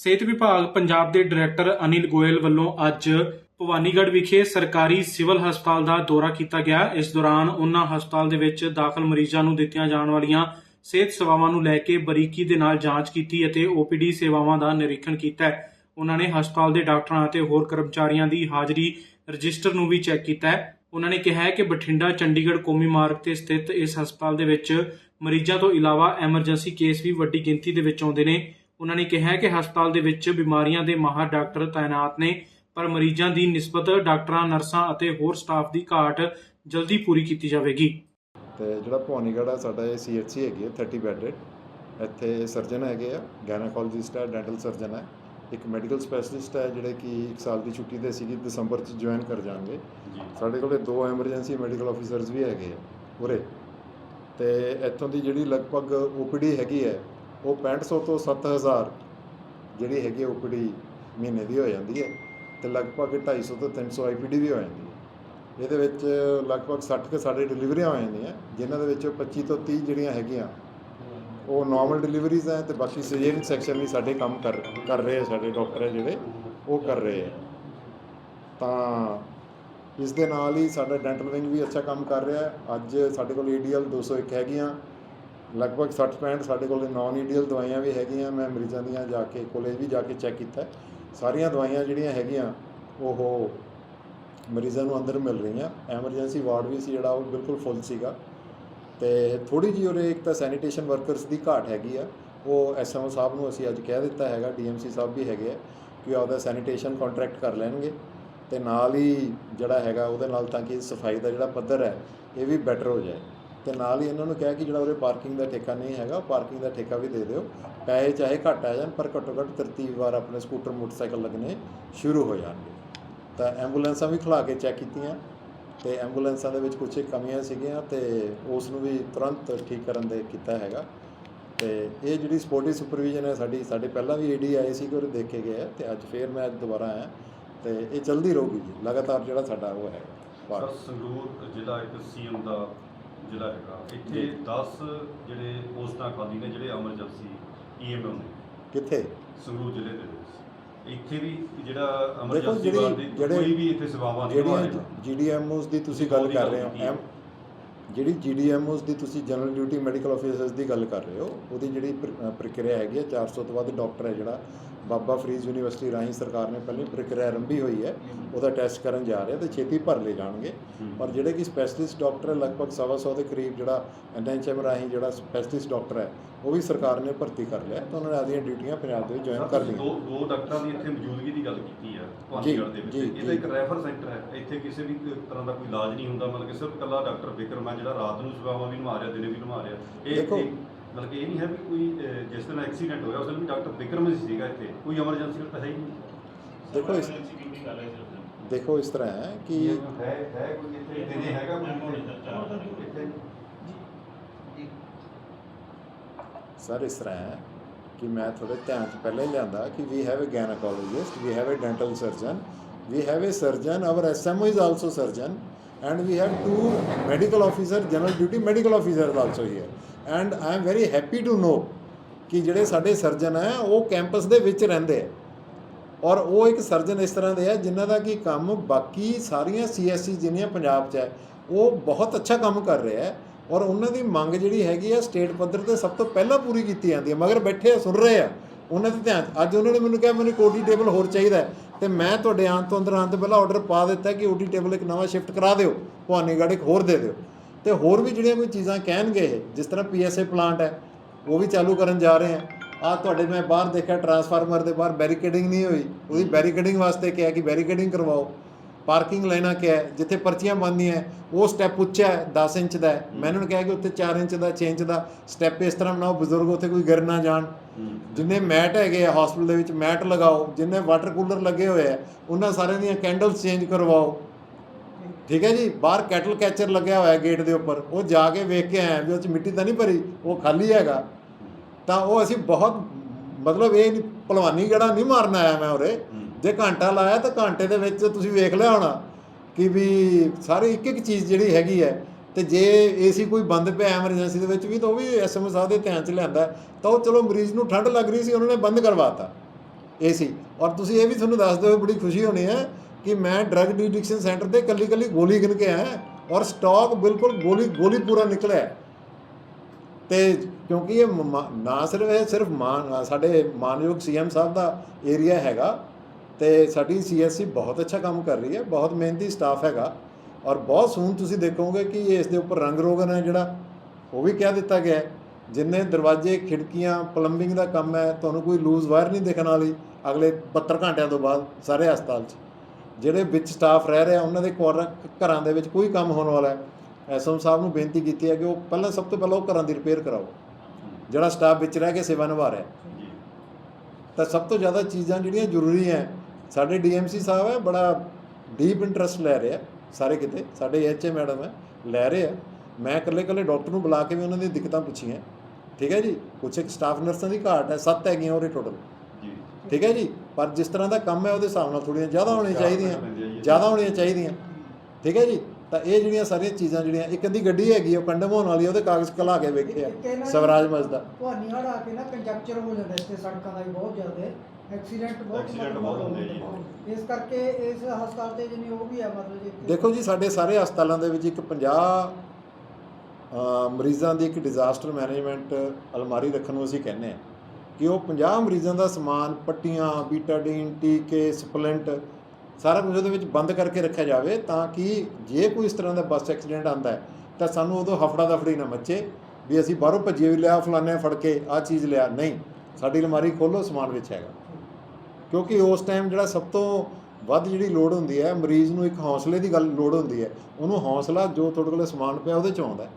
ਸਿਹਤ ਵਿਭਾਗ ਪੰਜਾਬ ਦੇ ਡਾਇਰੈਕਟਰ ਅਨਿਲ ਗੋਇਲ ਵੱਲੋਂ ਅੱਜ ਭਵਾਨੀਗੜ੍ਹ ਵਿਖੇ ਸਰਕਾਰੀ ਸਿਵਲ ਹਸਪਤਾਲ ਦਾ ਦੌਰਾ ਕੀਤਾ ਗਿਆ। ਇਸ ਦੌਰਾਨ ਉਹਨਾਂ ਹਸਪਤਾਲ ਦੇ ਵਿੱਚ ਦਾਖਲ ਮਰੀਜ਼ਾਂ ਨੂੰ ਦਿੱਤੀਆਂ ਜਾਣ ਵਾਲੀਆਂ ਸਿਹਤ ਸੇਵਾਵਾਂ ਨੂੰ ਲੈ ਕੇ ਬਰੀਕੀ ਦੇ ਨਾਲ ਜਾਂਚ ਕੀਤੀ ਅਤੇ OPD ਸੇਵਾਵਾਂ ਦਾ ਨਿਰੀਖਣ ਕੀਤਾ ਹੈ। ਉਹਨਾਂ ਨੇ ਹਸਪਤਾਲ ਦੇ ਡਾਕਟਰਾਂ ਅਤੇ ਹੋਰ ਕਰਮਚਾਰੀਆਂ ਦੀ ਹਾਜ਼ਰੀ ਰਜਿਸਟਰ ਨੂੰ ਵੀ ਚੈੱਕ ਕੀਤਾ ਹੈ। ਉਹਨਾਂ ਨੇ ਕਿਹਾ ਹੈ ਕਿ ਬਠਿੰਡਾ, ਚੰਡੀਗੜ੍ਹ, ਕੌਮੀ ਮਾਰਗ ਤੇ ਸਥਿਤ ਇਸ ਹਸਪਤਾਲ ਦੇ ਵਿੱਚ ਮਰੀਜ਼ਾਂ ਤੋਂ ਇਲਾਵਾ ਐਮਰਜੈਂਸੀ ਕੇਸ ਵੀ ਵੱਡੀ ਗਿਣਤੀ ਦੇ ਵਿੱਚ ਆਉਂਦੇ ਨੇ। ਉਹਨਾਂ ਨੇ ਕਿਹਾ ਹੈ ਕਿ ਹਸਪਤਾਲ ਦੇ ਵਿੱਚ ਬਿਮਾਰੀਆਂ ਦੇ ਮਾਹਰ ਡਾਕਟਰ ਤਾਇਨਾਤ ਨੇ ਪਰ ਮਰੀਜ਼ਾਂ ਦੀ ਨਿਸਬਤ ਡਾਕਟਰਾਂ ਨਰਸਾਂ ਅਤੇ ਹੋਰ ਸਟਾਫ ਦੀ ਘਾਟ ਜਲਦੀ ਪੂਰੀ ਕੀਤੀ ਜਾਵੇਗੀ। ਤੇ ਜਿਹੜਾ ਭਵਾਨੀਗੜ੍ਹ ਆ ਸਾਡਾ ਇਹ ਸੀਐਚਸੀ ਹੈਗੀ ਹੈ 30 ਬੈੱਡਡ ਇੱਥੇ ਸਰਜਨ ਹੈਗੇ ਆ ਗਾਇਨੋਕੋਲੋਜਿਸਟ ਹੈ ਡੈਂਟਲ ਸਰਜਨ ਹੈ ਇੱਕ ਮੈਡੀਕਲ ਸਪੈਸ਼ਲਿਸਟ ਹੈ ਜਿਹੜੇ ਕਿ 1 ਸਾਲ ਦੀ ਛੁੱਟੀ ਤੇ ਸੀਗੀ ਦਸੰਬਰ ਚ ਜੁਆਇਨ ਕਰ ਜਾਣਗੇ। ਸਾਡੇ ਕੋਲੇ ਦੋ ਐਮਰਜੈਂਸੀ ਮੈਡੀਕਲ ਆਫੀਸਰਸ ਵੀ ਹੈਗੇ ਆ ਉਰੇ। ਤੇ ਇੱਥੋਂ ਦੀ ਜਿਹੜੀ ਲਗਭਗ ਓਪੀਡੀ ਹੈਗੀ ਹੈ ਉਹ 6500 ਤੋਂ 7000 ਜਿਹੜੀ ਹੈਗੀ ਓਪੀਡੀ ਮਹੀਨੇ ਦੀ ਹੋ ਜਾਂਦੀ ਹੈ ਤੇ ਲਗਭਗ 250 ਤੋਂ 300 ਆਈਪੀਡੀ ਵੀ ਹੋ ਜਾਂਦੀ ਹੈ। ਇਹਦੇ ਵਿੱਚ ਲਗਭਗ 60 ਕੇ ਸਾਡੇ ਡਿਲੀਵਰੀਆਂ ਹੋ ਜਾਂਦੀਆਂ, ਜਿਨ੍ਹਾਂ ਦੇ ਵਿੱਚੋਂ 25 ਤੋਂ 30 ਜਿਹੜੀਆਂ ਹੈਗੀਆਂ, ਉਹ ਨਾਰਮਲ ਡਿਲੀਵਰੀਜ਼ ਹੈ ਤੇ ਬਾਕੀ ਸਿਜੇਰੀਅਨ ਸੈਕਸ਼ਨ ਵੀ ਸਾਡੇ ਕੰਮ ਕਰ ਕਰ ਰਹੇ ਆ, ਸਾਡੇ ਡਾਕਟਰ ਹੈ ਜਿਹੜੇ, ਉਹ ਕਰ ਰਹੇ ਆ। ਤਾਂ ਇਸ ਦੇ ਨਾਲ ਹੀ ਸਾਡਾ ਡੈਂਟਲ ਵਿੰਗ ਵੀ ਅੱਛਾ ਕੰਮ ਕਰ ਰਿਹਾ ਹੈ। ਅੱਜ ਸਾਡੇ ਕੋਲ ਏਡੀਐਲ 201 ਹੈਗੀਆਂ ਲਗਭਗ 60 65 ਸਾਡੇ ਕੋਲ ਨਾਨ ਈਡੀਐਲ ਦਵਾਈਆਂ ਵੀ ਹੈਗੀਆਂ, ਮੈਂ ਮਰੀਜ਼ਾਂ ਦੀਆਂ ਜਾ ਕੇ ਕੋਲੇ ਵੀ ਜਾ ਕੇ ਚੈੱਕ ਕੀਤਾ। ਸਾਰੀਆਂ ਦਵਾਈਆਂ ਜਿਹੜੀਆਂ ਹੈਗੀਆਂ, ਉਹ ਮਰੀਜ਼ਾਂ ਨੂੰ ਅੰਦਰ ਮਿਲ ਰਹੀਆਂ। ਐਮਰਜੈਂਸੀ ਵਾਰਡ ਵੀ ਸੀ ਜਿਹੜਾ, ਉਹ ਬਿਲਕੁਲ ਫੁੱਲ ਸੀਗਾ। ਤੇ ਥੋੜੀ ਜਿਹੀ ਉਹਦੇ ਇੱਕ ਤਾਂ ਸੈਨੀਟੇਸ਼ਨ ਵਰਕਰਸ ਦੀ ਘਾਟ ਹੈਗੀ ਆ। ਉਹ ਐਸਐਮਓ ਸਾਹਿਬ ਨੂੰ ਅਸੀਂ ਅੱਜ ਕਹਿ ਦਿੱਤਾ ਹੈਗਾ ਡੀਐਮਸੀ ਸਾਹਿਬ ਵੀ ਹੈਗੇ ਆ, ਕਿ ਆਪਦਾ ਸੈਨੀਟੇਸ਼ਨ ਕੰਟਰੈਕਟ ਕਰ ਲੈਣਗੇ। ਤੇ ਨਾਲ ਹੀ ਜਿਹੜਾ ਹੈਗਾ, ਉਹਦੇ ਨਾਲ ਤਾਂ ਕਿ ਸਫ਼ਾਈ ਦਾ ਜਿਹੜਾ ਪੱਧਰ ਹੈ, ਇਹ ਵੀ ਬੈਟਰ ਹੋ ਜਾਏ। ਤੇ ਨਾਲ ਹੀ ਇਹਨਾਂ ਨੂੰ ਕਿਹਾ ਕਿ ਜਿਹੜਾ ਉਹਦੇ ਪਾਰਕਿੰਗ ਦਾ ਠੇਕਾ ਨਹੀਂ ਹੈਗਾ ਪਾਰਕਿੰਗ ਦਾ ਠੇਕਾ ਵੀ ਦੇ ਦਿਓ। ਪੈਸੇ ਚਾਹੇ ਘੱਟ ਆ ਜਾਣ, ਪਰ ਘੱਟੋ ਘੱਟ ਤਰਤੀਬ ਵਾਰ ਆਪਣੇ ਸਕੂਟਰ ਮੋਟਰਸਾਈਕਲ ਲੱਗਣੇ ਸ਼ੁਰੂ ਹੋ ਜਾਣਗੇ। ਤਾਂ ਐਂਬੂਲੈਂਸਾਂ ਵੀ ਖਲਾ ਕੇ ਚੈੱਕ ਕੀਤੀਆਂ, ਤੇ ਐਂਬੂਲੈਂਸਾਂ ਦੇ ਵਿੱਚ ਕੁਝ ਕਮੀਆਂ ਸੀਗੀਆਂ ਤੇ ਉਸ ਨੂੰ ਵੀ ਤੁਰੰਤ ਠੀਕ ਕਰਨ ਦੇ ਕੀਤਾ ਹੈਗਾ। ਤੇ ਇਹ ਜਿਹੜੀ ਸਪੋਰਟਿਵ ਸੁਪਰਵੀਜ਼ਨ ਹੈ ਸਾਡੀ, ਸਾਡੇ ਪਹਿਲਾਂ ਵੀ ਏਡੀ ਆਏ ਸੀ ਕਿ ਉਹ ਦੇਖ ਕੇ ਗਏ ਆ, ਤੇ ਅੱਜ ਫੇਰ ਮੈਂ ਦੁਬਾਰਾ ਆਇਆ। ਤੇ ਇਹ ਚੱਲਦੀ ਰਹੂਗੀ ਜੀ, ਲਗਾਤਾਰ ਜਿਹੜਾ ਸਾਡਾ ਉਹ ਹੈ। ਸਰ, ਸੰਗਰੂਰ ਜ਼ਿਲ੍ਹਾ ਇੱਕ ਸੀਐਮ ਦਾ ਜ਼ਿਲ੍ਹਾ ਹੈਗਾ। ਇੱਥੇ 10 ਜਿਹੜੇ ਪੋਸਟਾਂ ਖਾਲੀ ਨੇ ਜਿਹੜੇ ਐਮਰਜੈਂਸੀ ਈਐਮਓ ਨੇ। ਕਿੱਥੇ? ਸੰਗਰੂਰ ਜ਼ਿਲ੍ਹੇ ਦੇ ਵਿੱਚ। ਇੱਥੇ ਵੀ ਜਿਹੜਾ ਦੇਖੋ ਐਮਰਜੈਂਸੀ ਜਿਹੜੀ- ਵਾਰਡ ਦੀ ਜਿਹੜੇ- ਕੋਈ ਵੀ ਇੱਥੇ ਸੇਵਾਵਾਂ ਨਹੀਂ ਨਿਭਾ ਜਿਹੜੀਆਂ ਰਿਹਾ। ਜੀਡੀਐਮਓਸ ਦੀ ਤੁਸੀਂ ਗੱਲ ਕਰ ਰਹੇ ਹੋ ਐਮ ਜਿਹੜੀ ਜੀਡੀਐਮਓਸ ਦੀ ਤੁਸੀਂ ਜਨਰਲ ਡਿਊਟੀ ਮੈਡੀਕਲ ਆਫੀਸਰਸ ਦੀ ਗੱਲ ਕਰ ਰਹੇ ਹੋ ਉਹਦੀ ਜਿਹੜੀ ਪ੍ਰ- ਅ, ਪ੍ਰਕਿਰਿਆ ਹੈਗੀ ਹੈ 400 ਤੋਂ ਵੱਧ ਡਾਕਟਰ ਹੈ ਜਿਹੜਾ। ਬਾਬਾ ਫਰੀਦ ਯੂਨੀਵਰਸਿਟੀ ਰਾਹੀਂ ਸਰਕਾਰ ਨੇ ਪਹਿਲਾਂ ਪ੍ਰਕਿਰਿਆ ਆਰੰਭੀ ਹੋਈ ਹੈ ਉਹਦਾ ਟੈਸਟ ਕਰਨ ਜਾ ਰਹੇ ਆ ਤੇ ਛੇਤੀ ਭਰ ਲਏ ਜਾਣਗੇ। ਪਰ ਜਿਹੜੇ ਕਿ ਸਪੈਸ਼ਲਿਸਟ ਡਾਕਟਰ ਹੈ ਲਗਭਗ ਸਵਾ ਸੌ ਦੇ ਕਰੀਬ ਜਿਹੜਾ ਐਨਐਚਐਮ ਰਾਹੀਂ ਜਿਹੜਾ ਸਪੈਸ਼ਲਿਸਟ ਡਾਕਟਰ ਹੈ ਉਹ ਵੀ ਸਰਕਾਰ ਨੇ ਭਰਤੀ ਕਰ ਲਿਆ ਤਾਂ ਉਹਨਾਂ ਨੇ ਆਪਦੀਆਂ ਡਿਊਟੀਆਂ ਪੰਜਾਬ ਦੇ ਵਿੱਚ ਜੁਆਇਨ ਕਰ ਲਈਆਂ। ਦੋ ਦੋ ਡਾਕਟਰਾਂ ਦੀ ਇੱਥੇ ਮੌਜੂਦਗੀ ਦੀ ਗੱਲ ਕੀਤੀ ਹੈ ਜੀ, ਭਾਨੀਗੜ੍ਹ ਦੇ ਵਿੱਚ। ਇਹਦਾ। ਇੱਕ ਰੈਫਰ ਸੈਂਟਰ ਹੈ ਇੱਥੇ ਕਿਸੇ ਵੀ ਤਰ੍ਹਾਂ ਦਾ ਕੋਈ ਇਲਾਜ ਨਹੀਂ ਹੁੰਦਾ ਮਤਲਬ ਕਿ ਸਿਰਫ ਇਕੱਲਾ ਡਾਕਟਰ ਬਿਕਰਮ ਹੈ ਜਿਹੜਾ ਰਾਤ ਨੂੰ ਸੇਵਾਵਾਂ ਵੀ ਨਿਭਾ ਰਿਹਾ ਦਿਨੇ ਵੀ ਨਿਭਾ ਰਿਹਾ। ਇਹ- ਮਤਲਬ ਕਿ ਇਹ ਨਹੀਂ ਹੈ ਵੀ ਕੋਈ ਅਹ, ਜਿਸ ਦਿਨ ਐਕਸੀਡੈਂਟ ਹੋਇਆ ਉਸ ਦਿਨ ਵੀ ਡਾਕਟਰ ਬਿਕਰਮ ਹੀ ਸੀਗਾ ਇੱਥੇ ਕੋਈ ਐਮਰਜੈਂਸੀ ਤਾਂ ਹੈ ਹੀ ਨਹੀਂ। ਦੇਖੋ ਇਸ ਦੇਖੋ ਇਸ ਤਰ੍ਹਾਂ ਹੈ ਕਿ ਹੈ ਹੈ ਕੋਈ ਇੱਥੇ ਦਿਨੇ ਹੈਗਾ ਕੋਈ ਇੱਥੇ। ਸਰ ਇਸ ਤਰ੍ਹਾਂ ਹੈ ਕਿ ਮੈਂ ਤੁਹਾਡੇ ਧਿਆਨ 'ਚ ਪਹਿਲਾਂ ਹੀ ਲਿਆਂਦਾ ਕਿ we have a gynaecologist we have a dental surgeon we have a surgeon our smo is also surgeon and we have two medical officer general duty medical officers also here. And I am very happy to know ਕਿ ਜਿਹੜੇ ਸਾਡੇ surgeon ਹੈ, ਉਹ campus ਦੇ ਵਿੱਚ ਰਹਿੰਦੇ ਆ। ਔਰ ਉਹ ਇੱਕ ਸਰਜਨ ਇਸ ਤਰ੍ਹਾਂ ਦੇ ਆ, ਜਿਨ੍ਹਾਂ ਦਾ ਕੀ ਕੰਮ ਬਾਕੀ ਸਾਰੀਆਂ ਸੀਐਸਸੀ ਜਿੰਨੀਆਂ ਪੰਜਾਬ 'ਚ ਹੈ, ਉਹ ਬਹੁਤ ਅੱਛਾ ਕੰਮ ਕਰ ਰਿਹਾ ਹੈ। ਔਰ ਉਹਨਾਂ ਦੀ ਮੰਗ ਜਿਹੜੀ ਹੈਗੀ ਆ ਸਟੇਟ ਪੱਧਰ ਤੇ ਸਭ ਤੋਂ ਪਹਿਲਾਂ ਪੂਰੀ ਕੀਤੀ ਜਾਂਦੀ ਹੈ ਮਗਰ ਬੈਠੇ ਆ, ਸੁਣ ਰਹੇ ਆ, ਉਹਨਾਂ ਦੇ ਧਿਆਨ ਅੱਜ ਉਹਨਾਂ ਨੇ ਮੈਨੂੰ ਕਿਹਾ, ਮੈਨੂੰ ਕੋਡੀ ਟੇਬਲ ਹੋਰ ਚਾਹੀਦਾ ਹੈ। ਤੇ ਮੈਂ ਤੁਹਾਡੇ ਆਉਣ ਤੋਂ ਅੰਦਰ ਆਉਣ ਤੋਂ ਪਹਿਲਾਂ ਆਰਡਰ ਪਾ ਦਿੱਤਾ ਕਿ ਓਡੀ ਟੇਬਲ ਇੱਕ ਨਵਾਂ ਸ਼ਿਫਟ ਕਰਾ ਦਿਓ। ਭਵਾਨੀਗੜ੍ਹ ਇੱਕ ਹੋਰ ਦੇ ਦਿਓ। ਤੇ ਹੋਰ ਵੀ ਜਿਹੜੀਆਂ ਕੋਈ ਚੀਜ਼ਾਂ ਕਹਿਣਗੇ ਜਿਸ ਤਰ੍ਹਾਂ ਪੀਐਸਏ ਪਲਾਂਟ ਹੈ ਉਹ ਵੀ ਚਾਲੂ ਕਰਨ ਜਾ ਰਹੇ ਆ ਆ ਤੁਹਾਡੇ ਮੈਂ ਬਾਹਰ ਦੇਖਿਆ ਟਰਾਂਸਫਾਰਮਰ ਦੇ ਬਾਹਰ ਬੈਰੀਕੇਡਿੰਗ ਨਹੀਂ ਹੋਈ। ਉਹਦੀ ਬੈਰੀਕੇਡਿੰਗ ਵਾਸਤੇ ਕਿਹਾ ਕਿ ਬੈਰੀਕੇਡਿੰਗ ਕਰਵਾਓ। ਪਾਰਕਿੰਗ ਲਾਈਨਾਂ ਕਿਹਾ ਜਿੱਥੇ ਪਰਚੀਆਂ ਬੰਦੀਆਂ ਉਹ ਸਟੈਪ ਉੱਚਾ ਹੈ 10 ਇੰਚ ਦਾ ਹੈ। ਮੈਂ ਇਹਨਾਂ ਨੂੰ ਕਿਹਾ ਕਿ ਉੱਥੇ 4 ਇੰਚ ਦਾ 6 ਇੰਚ ਦਾ ਸਟੈਪ ਇਸ ਤਰ੍ਹਾਂ ਬਣਾਓ ਬਜ਼ੁਰਗ ਉੱਥੇ ਕੋਈ ਗਿਰ ਨਾ ਜਾਣ। ਜਿੰਨੇ ਮੈਟ ਹੈਗੇ ਆ ਹਸਪੀਟਲ ਦੇ ਵਿੱਚ ਮੈਟ ਲਗਾਓ ਜਿੰਨੇ ਵਾਟਰ ਕੂਲਰ ਲੱਗੇ ਹੋਏ ਆ ਉਹਨਾਂ ਸਾਰਿਆਂ ਦੀਆਂ ਕੈਂਡਲਸ ਚੇਂਜ ਕਰਵਾਓ। ਠੀਕ ਹੈ ਜੀ ਬਾਹਰ ਕੈਟਲ ਕੈਚਰ ਲੱਗਿਆ ਹੋਇਆ ਗੇਟ ਦੇ ਉੱਪਰ। ਉਹ ਜਾ ਕੇ ਵੇਖ ਕੇ ਆਇਆ ਵੀ ਉਹ ਚ ਮਿੱਟੀ ਤਾਂ ਨਹੀਂ ਭਰੀ ਉਹ ਖਾਲੀ ਹੈਗਾ। ਤਾਂ ਉਹ ਅਸੀਂ ਬਹੁਤ ਮਤਲਬ ਇਹ ਨਹੀਂ ਭਲਵਾਨੀ ਗੜਾ ਨਹੀਂ ਮਾਰਨ ਆਇਆ ਮੈਂ ਉਰੇ। ਜੇ ਘੰਟਾ ਲਾਇਆ ਤਾਂ ਘੰਟੇ ਦੇ ਵਿੱਚ ਤੁਸੀਂ ਵੇਖ ਲਿਆ ਹੋਣਾ ਕਿ ਵੀ ਸਾਰੇ ਇੱਕ ਇੱਕ ਚੀਜ਼ ਜਿਹੜੀ ਹੈਗੀ ਹੈ ਤੇ ਜੇ ਏਸੀ ਕੋਈ ਬੰਦ ਪਿਆ ਐਮਰਜੈਂਸੀ ਦੇ ਵਿੱਚ ਵੀ ਤਾਂ ਉਹ ਵੀ ਐਸਐਮਓ ਸਾਹਿਬ ਦੇ ਧਿਆਨ ਚ ਲਿਆਂਦਾ ਤਾਂ ਉਹ ਚਲੋ ਮਰੀਜ਼ ਨੂੰ ਠੰਡ ਲੱਗ ਰਹੀ ਸੀ ਉਹਨਾਂ ਨੇ ਬੰਦ ਕਰਵਾਤਾ ਇਹ ਸੀ ਔਰ ਤੁਸੀਂ ਇਹ ਵੀ ਤੁਹਾਨੂੰ ਦੱਸਦੇ ਹੋਏ ਬੜੀ ਖੁਸ਼ੀ ਹੋਣੀ ਹੈ ਕਿ ਮੈਂ ਡਰਗ ਡਿਡਿਕਸ਼ਨ ਸੈਂਟਰ ਤੇ ਕੱਲੀ ਕੱਲੀ ਗੋਲੀ ਗਿਣ ਕੇ ਆਇਆ ਔਰ ਸਟਾਕ ਬਿਲਕੁਲ ਗੋਲੀ ਗੋਲੀ ਪੂਰਾ ਨਿਕਲਿਆ ਹੈ। ਤੇ ਕਿਉਂਕਿ ਇਹ ਮ- ਨਾ ਸਿਰਫ ਇਹ, ਸਿਰਫ ਮਾਨ, ਸਾਡੇ ਮਾਨਯੋਗ ਸੀਐਮ ਸਾਹਿਬ ਦਾ ਏਰੀਆ ਹੈਗਾ ਤੇ ਸਾਡੀ ਸੀਐਸਸੀ ਬਹੁਤ ਅੱਛਾ ਕੰਮ ਕਰ ਰਹੀ ਹੈ, ਬਹੁਤ ਮਿਹਨਤੀ ਸਟਾਫ ਹੈਗਾ ਔਰ ਬਹੁਤ ਸੂਨ ਤੁਸੀਂ ਦੇਖੋਗੇ ਕਿ ਇਸ ਦੇ ਉੱਪਰ ਰੰਗ ਰੋਗਨ ਹੈ ਜਿਹੜਾ, ਉਹ ਵੀ ਕਹਿ ਦਿੱਤਾ ਗਿਆ ਜਿੰਨੇ ਦਰਵਾਜ਼ੇ, ਖਿੜਕੀਆਂ ਪਲੰਬਿੰਗ ਦਾ ਕੰਮ ਹੈ, ਤੁਹਾਨੂੰ ਕੋਈ ਲੂਜ਼ ਵਾਇਰ ਨਹੀਂ ਦੇਖਣ ਵਾਲੀ ਅਗਲੇ 72 ਘੰਟਿਆਂ ਤੋਂ ਬਾਅਦ ਸਾਰੇ ਹਸਪਤਾਲ 'ਚ ਜਿਹੜੇ ਵਿੱਚ ਸਟਾਫ ਰਹਿ ਰਿਹਾ ਉਹਨਾਂ ਦੇ ਕੁਆਰ- ਘਰਾਂ ਦੇ ਵਿੱਚ ਕੋਈ ਕੰਮ ਹੋਣ ਵਾਲਾ ਹੈ। ਐਸਐਮ ਸਾਹਿਬ ਨੂੰ ਬੇਨਤੀ ਕੀਤੀ ਹੈ ਕਿ ਉਹ ਪਹਿਲਾਂ ਸਭ ਤੋਂ ਪਹਿਲਾਂ ਉਹ ਘਰਾਂ ਦੀ ਰਿਪੇਅਰ ਕਰਾਓ। ਜਿਹੜਾ ਸਟਾਫ ਵਿੱਚ ਰਹਿ ਕੇ ਸੇਵਾ ਨਿਭਾ ਰਿਹਾ ਤਾਂ ਸਭ ਤੋਂ ਜ਼ਿਆਦਾ ਚੀਜ਼ਾਂ ਜਿਹੜੀਆਂ ਜ਼ਰੂਰੀ ਹੈ ਸਾਡੇ ਡੀਐਮਸੀ ਸਾਹਿਬ ਹੈ ਬੜਾ ਡੀਪ ਇੰਟਰਸਟ ਲੈ ਰਿਹਾ ਸਾਰੇ ਕਿਤੇ। ਸਾਡੇ ਐਚਏ ਮੈਡਮ ਹੈ ਲੈ ਰਹੇ ਆ। ਮੈਂ ਇਕੱਲੇ ਇਕੱਲੇ ਡਾਕਟਰ ਨੂੰ ਬੁਲਾ ਕੇ ਵੀ ਉਹਨਾਂ ਦੀਆਂ ਦਿੱਕਤਾਂ ਪੁੱਛੀਆਂ। ਠੀਕ ਹੈ ਜੀ? ਕੁਛ ਇੱਕ ਸਟਾਫ ਨਰਸਾਂ ਦੀ ਘਾਟ ਹੈ ਸੱਤ ਹੈਗੀਆਂ ਉਹਦੇ ਟੋਟਲ ਜੀ। ਠੀਕ ਹੈ ਜੀ? ਪਰ ਜਿਸ ਤਰ੍ਹਾਂ ਦਾ ਕੰਮ ਹੈ ਉਹਦੇ ਹਿਸਾਬ ਨਾਲ ਥੋੜ੍ਹੀਆਂ ਜ਼ਿਆਦਾ ਹੋਣੀਆਂ ਚਾਹੀਦੀਆਂ। ਜ਼ਿਆਦਾ ਹੋਣੀਆਂ ਚਾਹੀਦੀਆਂ। ਠੀਕ ਹੈ ਜੀ? ਤਾਂ ਇਹ ਜਿਹੜੀਆਂ ਸਾਰੀਆਂ ਚੀਜ਼ਾਂ ਜਿਹੜੀਆਂ ਇੱਕ ਅੱਧੀ ਗੱਡੀ ਹੈਗੀ ਉਹ ਕੰਡਮ ਹੋਣ ਵਾਲੀ ਉਹਦੇ ਕਾਗਜ਼ ਕਲਾ ਕੇ ਵੇਖੇ ਆ। ਇੱਕ ਇਹਨਾਂ ਦੀ ਸਵਰਾਜ ਮਸਦਾ ਭਵਾਨੀ ਹੜ ਆ ਕੇ ਨਾ ਕੰਜਕਚਰ ਹੋ ਜਾਂਦਾ ਇੱਥੇ ਸੜਕਾਂ ਦਾ ਵੀ ਬਹੁਤ ਜ਼ਿਆਦਾ। ਐਕਸੀਡੈਂਟ ਬਹੁਤ ਹੁੰਦੇ ਜੀ। ਇਸ ਕਰਕੇ ਇਸ ਹਸਪਤਾਲ ਤੇ ਜਿੰਨੀ ਉਹ ਵੀ ਆ ਮਤਲਬ ਜੀ ਦੇਖੋ ਜੀ ਸਾਡੇ ਸਾਰੇ ਹਸਪਤਾਲਾਂ ਦੇ ਵਿੱਚ ਇੱਕ 50 ਅ, ਮਰੀਜ਼ਾਂ ਦੀ ਇੱਕ ਡਿਜ਼ਾਸਟਰ ਮੈਨੇਜਮੈਂਟ ਅਲਮਾਰੀ ਰੱਖਣ ਨੂੰ ਅਸੀਂ ਕਹਿੰਦੇ ਆ। ਕਿ ਉਹ 50 ਮਰੀਜ਼ਾਂ ਦਾ ਸਮਾਨ, ਪੱਟੀਆਂ, ਬੀਟਾਡੀਨ, ਟੀਕੇ, ਸਪਲੈਂਟ ਸਾਰਾ ਕੁਝ ਉਹਦੇ ਵਿੱਚ ਬੰਦ ਕਰਕੇ ਰੱਖਿਆ ਜਾਵੇ ਤਾਂ ਕਿ ਜੇ ਕੋਈ ਇਸ ਤਰ੍ਹਾਂ ਦਾ ਬੱਸ ਐਕਸੀਡੈਂਟ ਆਂਦਾ ਹੈ, ਤਾਂ ਸਾਨੂੰ ਉਦੋਂ ਹਫੜਾ ਦਫੜੀ ਨਾ ਮੱਚੇ ਵੀ ਅਸੀਂ ਬਾਹਰੋਂ ਭੱਜੇ ਵੀ ਲਿਆ ਫਲਾਣੇ ਫੜ ਕੇ ਆਹ ਚੀਜ਼ ਲਿਆ। ਨਹੀਂ, ਸਾਡੀ ਅਲਮਾਰੀ ਖੋਲੋ, ਸਮਾਨ ਵਿੱਚ ਹੈਗਾ। ਕਿਉਂਕਿ ਉਸ ਟਾਈਮ ਜਿਹੜਾ ਸਭ ਤੋਂ ਵੱਧ ਜਿਹੜੀ ਲੋੜ ਹੁੰਦੀ ਹੈ, ਮਰੀਜ਼ ਨੂੰ ਇੱਕ ਹੌਸਲੇ ਦੀ ਗੱਲ ਲੋੜ ਹੁੰਦੀ ਹੈ। ਉਹਨੂੰ ਹੌਸਲਾ ਜੋ ਤੁਹਾਡੇ ਕੋਲ ਸਮਾਨ ਪਿਆ ਉਹਦੇ ਚ ਆਉਂਦਾ ਹੈ।